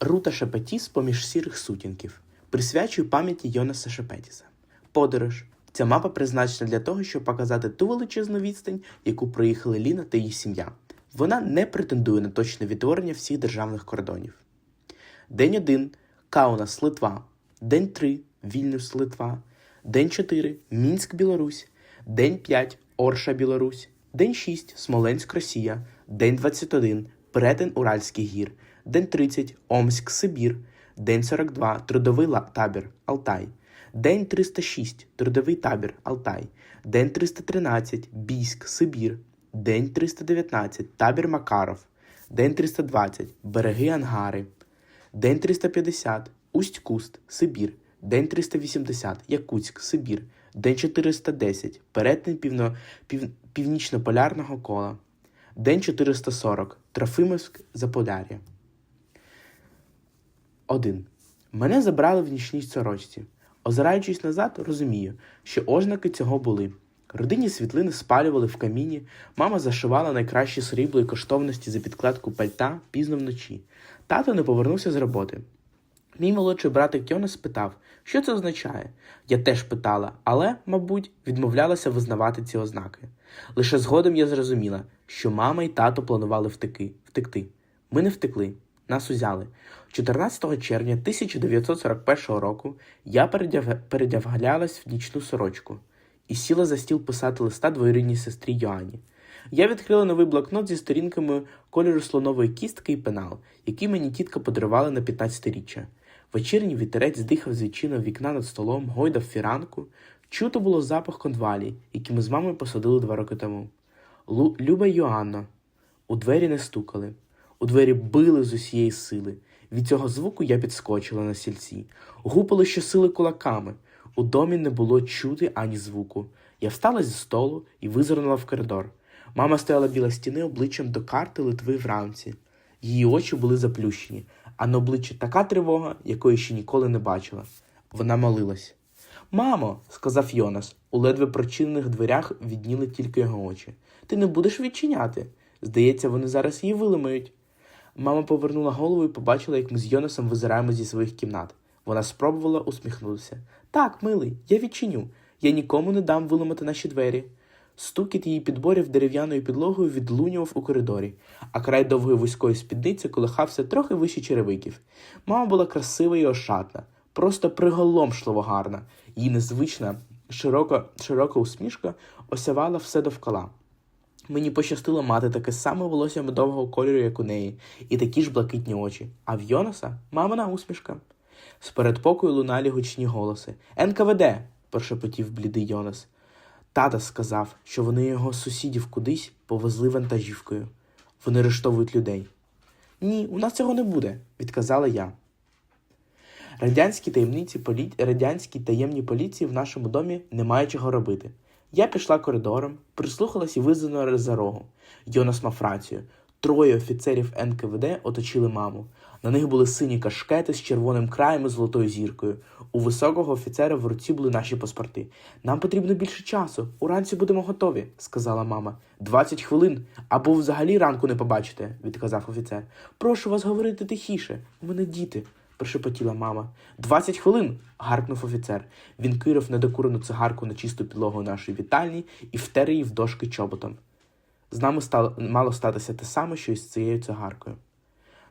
Рута Шепетіс поміж сірих сутінків. Присвячую пам'яті Йонаса Шепетіса. Подорож. Ця мапа призначена для того, щоб показати ту величезну відстань, яку проїхали Ліна та її сім'я. Вона не претендує на точне відтворення всіх державних кордонів. День 1 Каунас, Литва. День 3 Вільнюс, Литва. День 4 Мінськ, Білорусь. День 5 Орша, Білорусь. День 6 Смоленськ, Росія. День 21 Перетин Уральських гір. День 30 Омськ, Сибір. День 42 Трудовий табір Алтай. День 306 Трудовий табір Алтай. День 313 Бійськ, Сибір. День 319 Табір Макаров. День 320 Береги Ангари. День 350 Усть-Куст, Сибір. День 380 Якутськ, Сибір. День 410 Перетин півно, пів, північно-полярного кола. День 440 Трофимовськ, Заполяр'я. 1. Мене забрали в нічній сорочці. Озираючись назад, розумію, що ознаки цього були. Родинні світлини спалювали в каміні, мама зашивала найкращі срібло і коштовності за підкладку пальта пізно вночі. Тато не повернувся з роботи. Мій молодший братик Йонас спитав, що це означає. Я теж питала, але, мабуть, відмовлялася визнавати ці ознаки. Лише згодом я зрозуміла, що мама і тато планували втеки, втекти. Ми не втекли, нас узяли. 14 червня 1941 року я передяв... передявгалялась в нічну сорочку і сіла за стіл писати листа двоюрідній сестрі Йоанні. Я відкрила новий блокнот зі сторінками кольору слонової кістки і пенал, який мені тітка подарувала на 15-річчя. Вечірній вітерець здихав з відчиного вікна над столом, гойдав фіранку. Чуто було запах конвалі, який ми з мамою посадили два роки тому. Лу... Люба Йоанна. У двері не стукали. У двері били з усієї сили. Від цього звуку я підскочила на сільці. Гупали щосили кулаками. У домі не було чути ані звуку. Я встала зі столу і визирнула в коридор. Мама стояла біля стіни обличчям до карти Литви вранці. Її очі були заплющені, а на обличчі така тривога, якої ще ніколи не бачила. Вона молилась. Мамо, сказав Йонас, у ледве прочинених дверях відніли тільки його очі. Ти не будеш відчиняти. Здається, вони зараз її виламають. Мама повернула голову і побачила, як ми з Йонасом визираємо зі своїх кімнат. Вона спробувала усміхнутися. Так, милий, я відчиню. Я нікому не дам виламати наші двері. Стукіт її підборів дерев'яною підлогою відлунював у коридорі, а край довгої вузької спідниці колихався трохи вище черевиків. Мама була красива і ошатна, просто приголомшливо гарна. Її незвична, широка, широка усмішка осявала все довкола. Мені пощастило мати таке саме волосся медового кольору, як у неї, і такі ж блакитні очі. А в Йонаса мамина усмішка. З передпокою луналі гучні голоси. НКВД. прошепотів блідий Йонас. Тата сказав, що вони його сусідів кудись повезли вантажівкою. Вони арештовують людей. Ні, у нас цього не буде, відказала я. Радянські таємниці полі... радянській таємній поліції в нашому домі немає чого робити. Я пішла коридором, прислухалась і визирнула за рогу. Йонас мав рацію. Троє офіцерів НКВД оточили маму. На них були сині кашкети з червоним краєм і золотою зіркою. У високого офіцера в руці були наші паспорти. Нам потрібно більше часу. Уранці будемо готові, сказала мама. Двадцять хвилин, або взагалі ранку не побачите, відказав офіцер. Прошу вас говорити тихіше. У мене діти, прошепотіла мама. Двадцять хвилин. гаркнув офіцер. Він кинув недокурену цигарку на чисту підлогу нашої вітальні і втер її в дошки чоботом. З нами стало мало статися те саме, що і з цією цигаркою.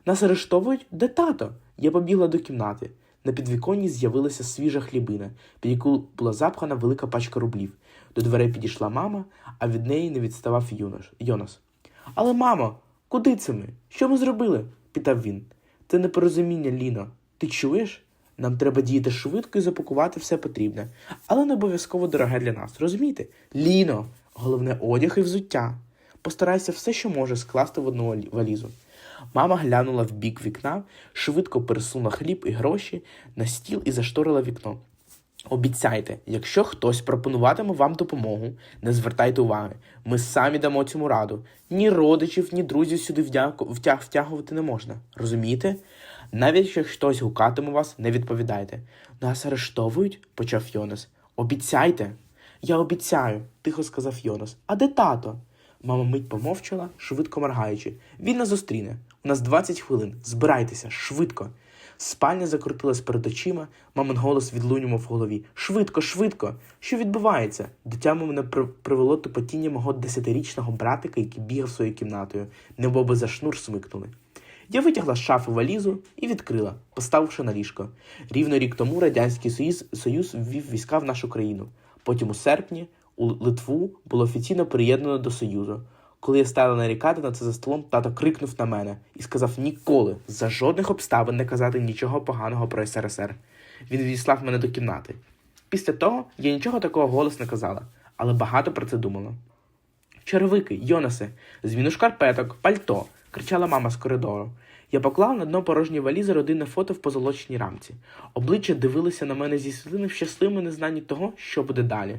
Нас арештовують? Де тато? Я побігла до кімнати. На підвіконні з'явилася свіжа хлібина, під яку була запхана велика пачка рублів. До дверей підійшла мама, а від неї не відставав Юнош, Йонас. Але, мамо, куди це ми? Що ми зробили? питав він. Це непорозуміння, Ліно. Ти чуєш? Нам треба діяти швидко і запакувати все потрібне, але не обов'язково дороге для нас. Розумієте? Ліно, головне одяг і взуття. Постарайся все, що може, скласти в одну валізу. Мама глянула в бік вікна, швидко пересунула хліб і гроші на стіл і зашторила вікно. Обіцяйте, якщо хтось пропонуватиме вам допомогу, не звертайте уваги. Ми самі дамо цьому раду. Ні родичів, ні друзів сюди втягувати не можна. Розумієте? Навіть якщо хтось гукатиме вас, не відповідайте. Нас арештовують, почав Йонас. Обіцяйте. Я обіцяю, тихо сказав Йонас. А де тато? Мама мить помовчала, швидко моргаючи. Він нас зустріне. У нас 20 хвилин. Збирайтеся, швидко. Спальня закрутилась перед очима, мамин голос відлунював в голові. Швидко, швидко. Що відбувається? До тями мене привело тупотіння мого десятирічного братика, який бігав своєю кімнатою, немоби за шнур смикнули. Я витягла з шафи валізу і відкрила, поставивши на ліжко. Рівно рік тому Радянський Союз, Союз ввів війська в нашу країну. Потім у серпні у Литву було офіційно приєднано до Союзу. Коли я стала нарікати на це за столом, тато крикнув на мене і сказав ніколи, за жодних обставин не казати нічого поганого про СРСР. Він відіслав мене до кімнати. Після того я нічого такого голос не казала, але багато про це думала. Черевики, Йонасе, зміну шкарпеток, пальто, кричала мама з коридору. Я поклала на дно порожньої валізи родинне фото в позолоченій рамці. Обличчя дивилися на мене зі світлини в щасливому незнанні того, що буде далі.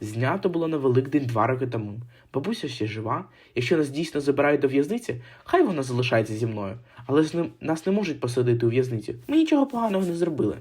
Знято було на Великдень два роки тому. Бабуся ще жива. Якщо нас дійсно забирають до в'язниці, хай вона залишається зі мною. Але ж не- нас не можуть посадити у в'язниці. Ми нічого поганого не зробили.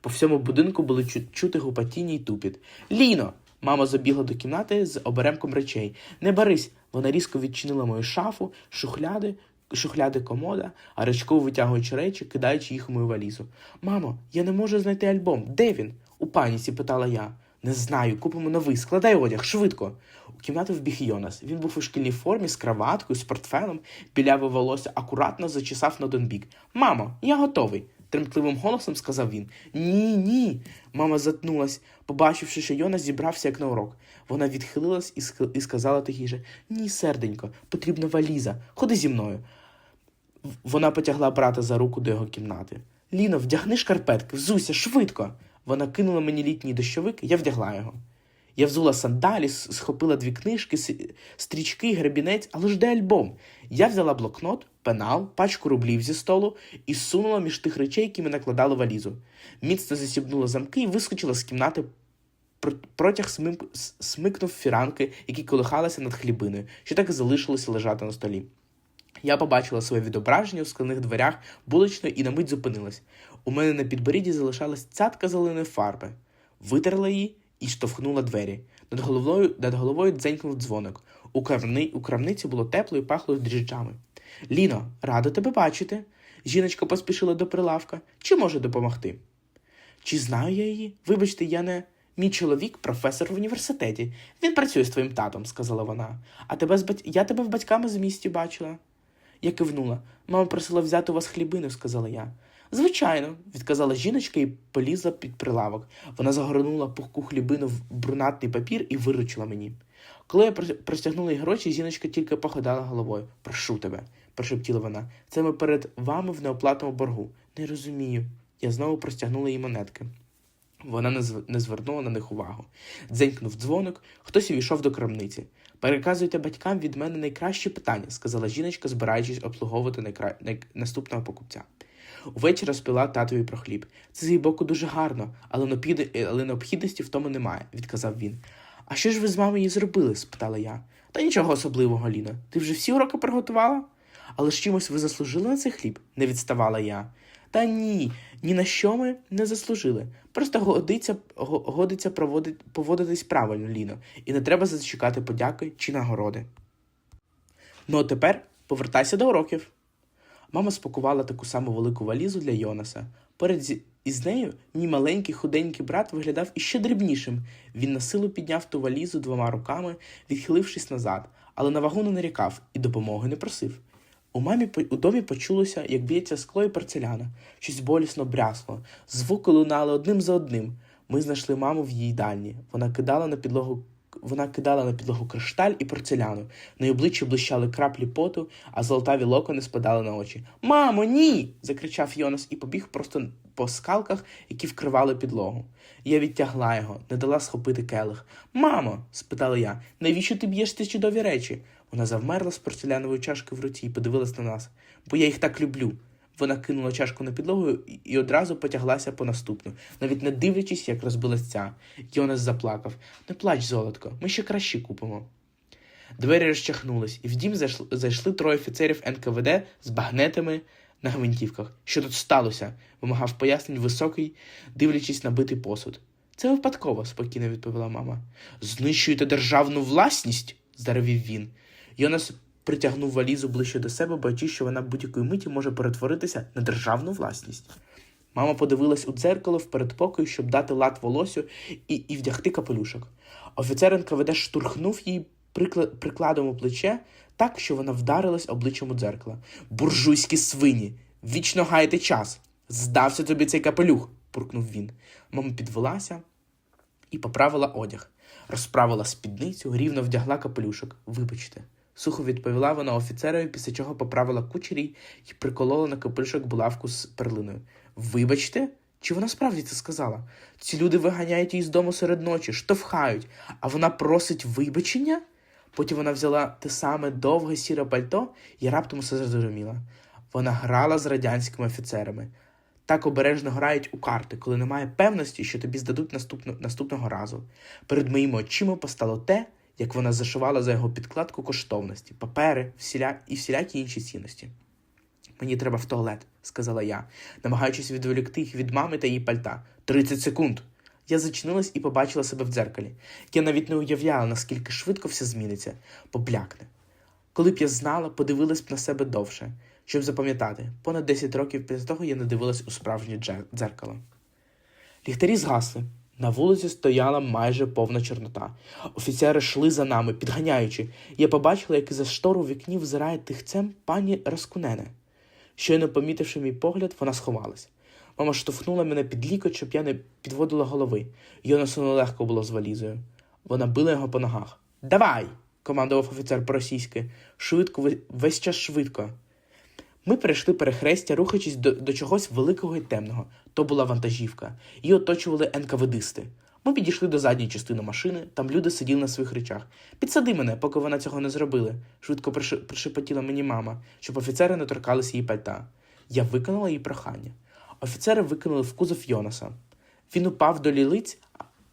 По всьому будинку були чу- чути гупатіння й тупіт. Ліно! Мама забігла до кімнати з оберемком речей. Не барись! Вона різко відчинила мою шафу, шухляди, шухляди комода, а речково витягуючи речі, кидаючи їх у мою валізу. Мамо, я не можу знайти альбом. Де він? У паніці питала я. Не знаю, купимо новий, складай одяг, швидко. У кімнату вбіг Йонас. Він був у шкільній формі з краваткою, з портфелем, біляве волосся акуратно зачесав на один бік. Мамо, я готовий. Тремтливим голосом сказав він. Ні, ні. Мама затнулась, побачивши, що Йонас зібрався як на урок. Вона відхилилась і, ск- і сказала тихіше: Ні, серденько, потрібна валіза. Ходи зі мною. Вона потягла брата за руку до його кімнати. Ліно, вдягни шкарпетки, взуйся, швидко. Вона кинула мені літній дощовик, я вдягла його. Я взула сандалі, схопила дві книжки, стрічки, гребінець, але ж де альбом? Я взяла блокнот, пенал, пачку рублів зі столу і сунула між тих речей, які ми накладали валізу. Міцно засібнула замки і вискочила з кімнати. Протяг смикнув фіранки, які колихалися над хлібиною, що так і залишилися лежати на столі. Я побачила своє відображення у скляних дверях булочної і на мить зупинилась. У мене на підборідді залишалась цятка зеленої фарби. Витерла її і штовхнула двері. Над головою, над головою дзенькнув дзвоник. У, крамни, у крамниці було тепло і пахло дріжджами. Ліно, рада тебе бачити. Жіночка поспішила до прилавка. Чи може допомогти? Чи знаю я її? Вибачте, я не. Мій чоловік професор в університеті. Він працює з твоїм татом, сказала вона. А тебе з бать... я тебе в батьками з місті бачила. Я кивнула. Мама просила взяти у вас хлібину, сказала я. Звичайно, відказала жіночка і полізла під прилавок. Вона загорнула пухку хлібину в брунатний папір і виручила мені. Коли я простягнула їй гроші, жіночка тільки похидала головою. Прошу тебе, прошептіла вона. Це ми перед вами в неоплатному боргу. Не розумію. Я знову простягнула їй монетки. Вона не звернула на них увагу. Дзенькнув дзвоник, хтось увійшов до крамниці. Переказуйте батькам від мене найкращі питання, сказала жіночка, збираючись обслуговувати найкра... най... наступного покупця. Увечері розпила татові про хліб. Це з її боку дуже гарно, але, необхід... але необхідності в тому немає, відказав він. А що ж ви з мамою зробили? спитала я. Та нічого особливого, Ліна. Ти вже всі уроки приготувала? Але ж чимось ви заслужили на цей хліб? не відставала я. Та ні, ні на що ми не заслужили. Просто годиться, годиться проводить, поводитись правильно, Ліно, і не треба зачекати подяки чи нагороди. Ну а тепер повертайся до уроків. Мама спакувала таку саму велику валізу для Йонаса. Зі- із нею мій маленький худенький брат виглядав іще дрібнішим. Він на силу підняв ту валізу двома руками, відхилившись назад, але на вагу не нарікав і допомоги не просив. У мамі у домі почулося, як б'ється скло і порцеляна. Щось болісно брясло. Звуки лунали одним за одним. Ми знайшли маму в її їдальні. Вона кидала на підлогу. Вона кидала на підлогу кришталь і порцеляну. На її обличчі блищали краплі поту, а золотаві локони спадали на очі. Мамо, ні. закричав Йонас і побіг просто по скалках, які вкривали підлогу. Я відтягла його, не дала схопити келих. Мамо, спитала я, навіщо ти б'єш ці чудові речі? Вона завмерла з порцелянової чашки в руці і подивилась на нас, бо я їх так люблю. Вона кинула чашку на підлогу і- одразу потяглася по наступну, навіть не дивлячись, як розбилась ця. Йонас заплакав. Не плач, золотко, ми ще кращі купимо. Двері розчахнулись, і в дім зайшли троє офіцерів НКВД з багнетами на гвинтівках. Що тут сталося? вимагав пояснень високий, дивлячись на битий посуд. Це випадково, спокійно відповіла мама. Знищуєте державну власність? заревів він. Йонас притягнув валізу ближче до себе, бачиш, що вона будь-якої миті може перетворитися на державну власність. Мама подивилась у дзеркало в передпокою, щоб дати лад волосю і, і вдягти капелюшок. Офіцер НКВД штурхнув її прикла- прикладом у плече так, що вона вдарилась обличчям у дзеркало. Буржуйські свині! Вічно гаяти час! Здався тобі цей капелюх! буркнув він. Мама підвелася і поправила одяг, розправила спідницю, рівно вдягла капелюшок. Вибачте. Сухо відповіла вона офіцерові, після чого поправила кучері і приколола на капелюшок булавку з перлиною. Вибачте? Чи вона справді це сказала? Ці люди виганяють її з дому серед ночі, штовхають, а вона просить вибачення? Потім вона взяла те саме довге сіре пальто і раптом усе зрозуміла. Вона грала з радянськими офіцерами. Так обережно грають у карти, коли немає певності, що тобі здадуть наступно, наступного разу. Перед моїми очима постало те, як вона зашивала за його підкладку коштовності, папери всіля... і всілякі інші цінності. Мені треба в туалет, сказала я, намагаючись відволікти їх від мами та її пальта. Тридцять секунд. Я зачинилась і побачила себе в дзеркалі. Я навіть не уявляла, наскільки швидко все зміниться, поблякне. Коли б я знала, подивилась б на себе довше, щоб запам'ятати, понад 10 років після того я не дивилась у справжнє дзеркало. Ліхтарі згасли. На вулиці стояла майже повна чорнота. Офіцери йшли за нами, підганяючи. Я побачила, як із-за штору вікні взирає тихцем пані Раскунене. Щойно помітивши мій погляд, вона сховалась. Мама штовхнула мене під лікоть, щоб я не підводила голови. Йонасу нелегко було з валізою. Вона била його по ногах. Давай! командував офіцер по-російськи. Швидко, ви- весь час швидко. Ми перейшли перехрестя, рухаючись до, до чогось великого і темного. То була вантажівка. Її оточували НКВДисти. Ми підійшли до задньої частини машини, там люди сиділи на своїх речах. Підсади мене, поки вона цього не зробили, швидко пришепотіла мені мама, щоб офіцери не торкалися її пальта. Я виконала її прохання. Офіцери викинули в кузов Йонаса. Він упав до лілиць,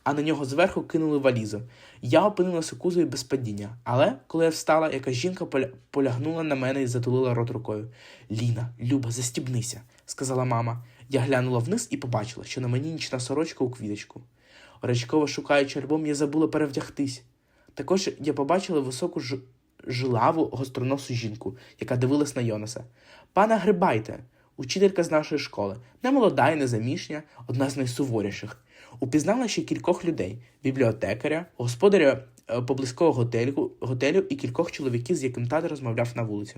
а на нього зверху кинули валізу. Я опинилася кузові без падіння, але коли я встала, якась жінка полягнула на мене і затулила рот рукою. Ліна, Люба, застібнися, сказала мама. Я глянула вниз і побачила, що на мені нічна сорочка у квіточку. Оречково шукаючи альбом, я забула перевдягтись. Також я побачила високу ж... жилаву гостроносу жінку, яка дивилась на Йонаса. Пана Грибайте, учителька з нашої школи, не молода і незаміжня, одна з найсуворіших. Упізнала ще кількох людей: бібліотекаря, господаря е, поблизького готелю, готелю і кількох чоловіків, з яким тато розмовляв на вулиці.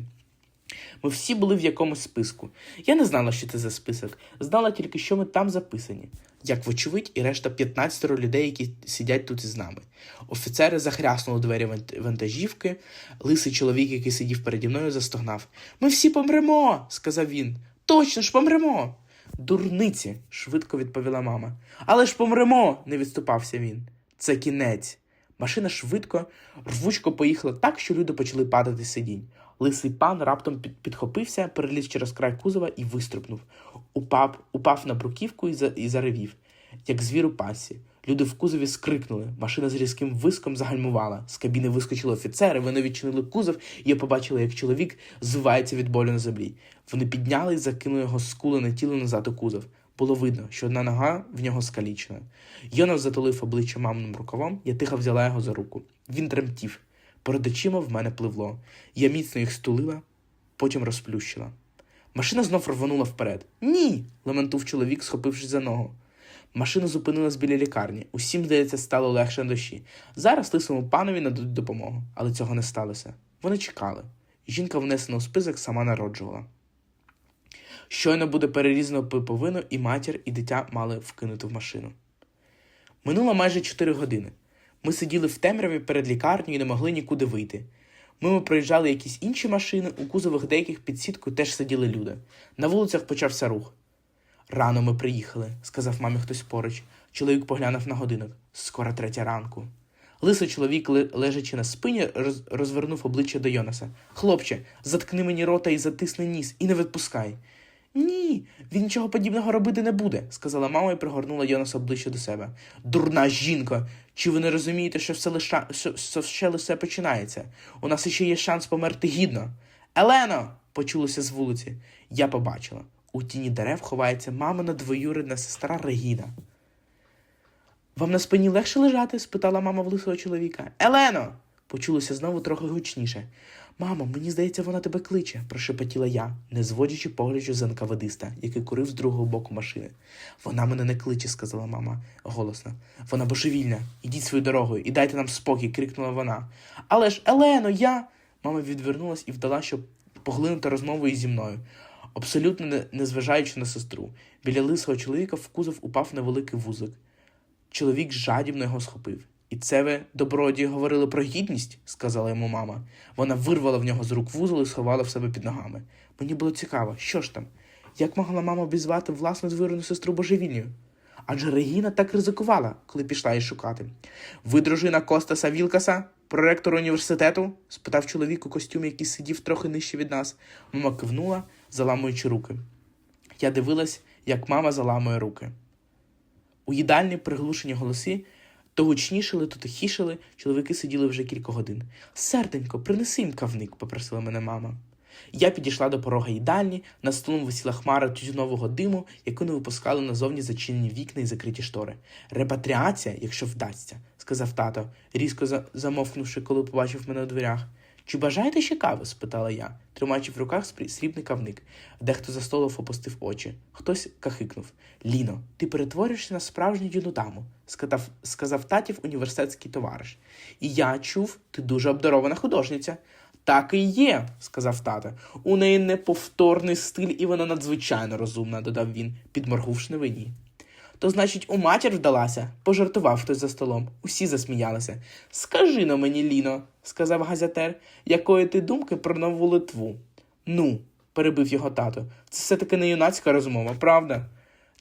Ми всі були в якомусь списку. Я не знала, що це за список, знала тільки, що ми там записані. Як вочевидь, і решта 15 людей, які сидять тут із нами. Офіцери захряснули двері вантажівки, лисий чоловік, який сидів переді мною, застогнав. Ми всі помремо, сказав він. Точно ж помремо. Дурниці, швидко відповіла мама. Але ж помремо, не відступався він. Це кінець. Машина швидко, рвучко поїхала так, що люди почали падати з сидінь. Лисий пан раптом підхопився, переліз через край кузова і вистрибнув. Упав, упав на бруківку і, і заревів, як звір у пасі. Люди в кузові скрикнули. Машина з різким виском загальмувала. З кабіни вискочили офіцери, вони відчинили кузов, і я побачила, як чоловік звивається від болю на землі. Вони підняли і закинули його скулене тіло назад у кузов. Було видно, що одна нога в нього скалічена. Йонас затулив обличчя маминим рукавом, я тихо взяла його за руку. Він тремтів. Перед очима в мене пливло. Я міцно їх стулила, потім розплющила. Машина знов рванула вперед. Ні. лементув чоловік, схопившись за ногу. Машина зупинилась біля лікарні. Усім, здається, стало легше на душі. Зараз лисому панові нададуть допомогу, але цього не сталося. Вони чекали. Жінка, внесена у список, сама народжувала. Щойно буде перерізано пиповину, і матір, і дитя мали вкинути в машину. Минуло майже 4 години. Ми сиділи в темряві перед лікарнею і не могли нікуди вийти. Мимо проїжджали якісь інші машини, у кузовах деяких під сіткою теж сиділи люди. На вулицях почався рух. Рано ми приїхали, сказав мамі хтось поруч. Чоловік поглянув на годинок. Скоро третя ранку. Лисий чоловік, лежачи на спині, роз- розвернув обличчя до Йонаса. Хлопче, заткни мені рота і затисни ніс, і не відпускай. Ні, він нічого подібного робити не буде, сказала мама і пригорнула Йонаса ближче до себе. Дурна жінка! Чи ви не розумієте, що все лише, що ще лише починається? У нас іще є шанс померти гідно. Елено! почулося з вулиці. Я побачила. У тіні дерев ховається мамина двоюрідна сестра Регіна. Вам на спині легше лежати? спитала мама в лисого чоловіка. Елено! почулося знову трохи гучніше. Мамо, мені здається, вона тебе кличе, прошепотіла я, не зводячи погляду з НКВДиста, який курив з другого боку машини. Вона мене не кличе, сказала мама голосно. Вона божевільна. Ідіть своєю дорогою і дайте нам спокій, крикнула вона. Але ж, Елено, я. Мама відвернулась і вдала, щоб поглинути розмовою зі мною, абсолютно не, зважаючи на сестру. Біля лисого чоловіка в кузов упав невеликий вузик. Чоловік жадібно його схопив. І це ви, добродії, говорили про гідність, сказала йому мама. Вона вирвала в нього з рук вузол і сховала в себе під ногами. Мені було цікаво, що ж там? Як могла мама обізвати власну двоюрідну сестру божевільною? Адже Регіна так ризикувала, коли пішла її шукати. Ви дружина Костаса Вілкаса, проректора університету? спитав чоловік у костюмі, який сидів трохи нижче від нас. Мама кивнула, заламуючи руки. Я дивилась, як мама заламує руки. У їдальні приглушені голоси то гучнішили, то тихішили. Чоловіки сиділи вже кілька годин. Серденько, принеси їм кавник, попросила мене мама. Я підійшла до порога їдальні, на столом висіла хмара тютюнового диму, яку не випускали назовні зачинені вікна і закриті штори. Репатріація, якщо вдасться, сказав тато, різко замовкнувши, коли побачив мене у дверях. Чи бажаєте ще кави? спитала я, тримаючи в руках срібний кавник. Дехто за столом опустив очі. Хтось кахикнув. Ліно, ти перетворюєшся на справжню юну даму, сказав, сказав татів університетський товариш. І я чув, ти дуже обдарована художниця. Так і є, сказав тато. У неї неповторний стиль, і вона надзвичайно розумна, додав він, підморгувши вині. То, значить, у матір вдалася, пожартував хтось за столом. Усі засміялися. Скажи но мені, Ліно, сказав газетер, якої ти думки про нову Литву? Ну, перебив його тато, це все-таки не юнацька розмова, правда?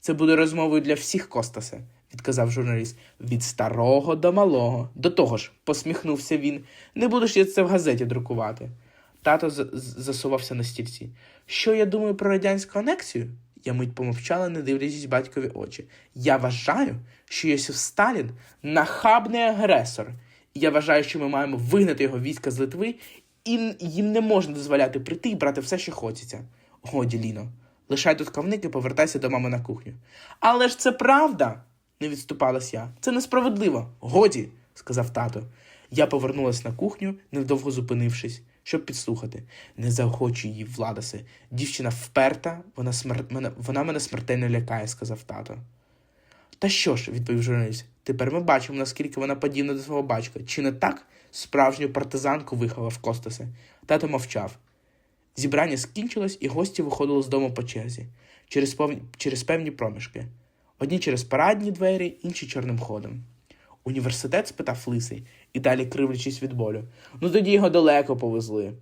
Це буде розмовою для всіх Костасе, відказав журналіст. Від старого до малого. До того ж, посміхнувся він. Не будеш я це в газеті друкувати. Тато засувався на стільці. Що я думаю про радянську анексію? Я мить помовчала, не дивлячись батькові очі. Я вважаю, що Йосиф Сталін нахабний агресор. І я вважаю, що ми маємо вигнати його війська з Литви, і їм не можна дозволяти прийти і брати все, що хочеться. Годі, Ліно, лишай тут кавник і повертайся до мами на кухню. Але ж це правда, не відступалась я. Це несправедливо. Годі, сказав тато. Я повернулась на кухню, невдовго зупинившись, щоб підслухати. Не заохочуй її, Владасе. Дівчина вперта, вона, смер... мене... вона мене смертельно лякає, сказав тато. Та що ж, відповів журналіст, тепер ми бачимо, наскільки вона подібна до свого батька. Чи не так справжню партизанку виховав Костасе? Тато мовчав. Зібрання скінчилось, і гості виходили з дому по черзі, через, повні... через певні проміжки. Одні через парадні двері, інші чорним ходом. Університет спитав лисий, і далі кривлячись від болю. Ну тоді його далеко повезли.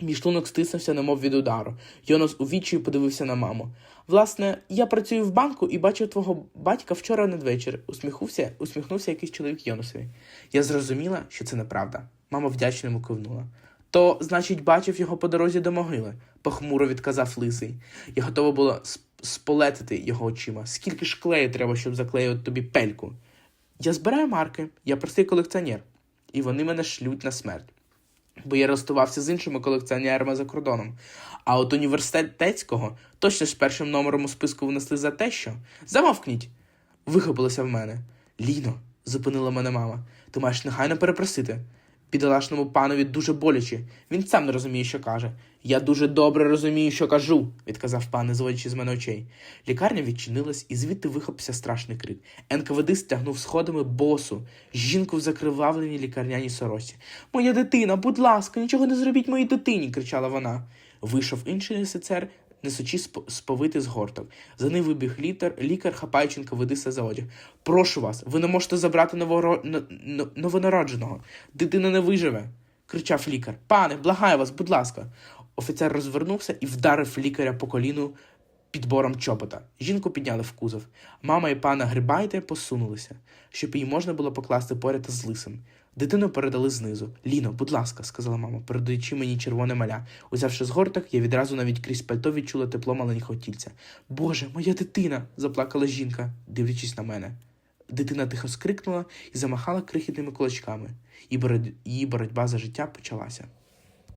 Мій шлунок стиснувся, немов від удару. Йонас у відчаю подивився на маму. Власне, я працюю в банку і бачив твого батька вчора надвечір. Усміхнувся, усміхнувся якийсь чоловік Йонасові. Я зрозуміла, що це неправда. Мама вдячно йому кивнула. То, значить, бачив його по дорозі до могили, похмуро відказав лисий. Я готова була сполетити його очима. Скільки ж клею треба, щоб заклеїти тобі пельку? Я збираю марки, я простий колекціонер, і вони мене шлють на смерть. Бо я розставався з іншими колекціонерами за кордоном. А от університетського точно ж першим номером у списку внесли за те, що замовкніть. Вихопилося в мене. Ліно, зупинила мене мама. Ти маєш негайно перепросити. Бідолашному панові дуже боляче. Він сам не розуміє, що каже. Я дуже добре розумію, що кажу, відказав пан, не зводячи з мене очей. Лікарня відчинилась, і звідти вихопився страшний крик. НКВД стягнув сходами босу, жінку в закривавленій лікарняній сорочці. Моя дитина, будь ласка, нічого не зробіть моїй дитині, кричала вона. Вийшов інший офіцер, несучи сп- сповити з. За ним вибіг літер, лікар, хапаючи НКВДиста за одяг. Прошу вас, ви не можете забрати новоро... новонародженого. Дитина не виживе, кричав лікар. Пане, благаю вас, будь ласка. Офіцер розвернувся і вдарив лікаря по коліну підбором чобота. Жінку підняли в кузов. Мама і пана Грибайте посунулися, щоб її можна було покласти поряд з лисим. Дитину передали знизу. Ліно, будь ласка, сказала мама, передаючи мені червоне маля. Узявши з горток, я відразу навіть крізь пальто відчула тепло маленького тільця. Боже, моя дитина. заплакала жінка, дивлячись на мене. Дитина тихо скрикнула і замахала крихітними кулачками. і боротьба за життя почалася.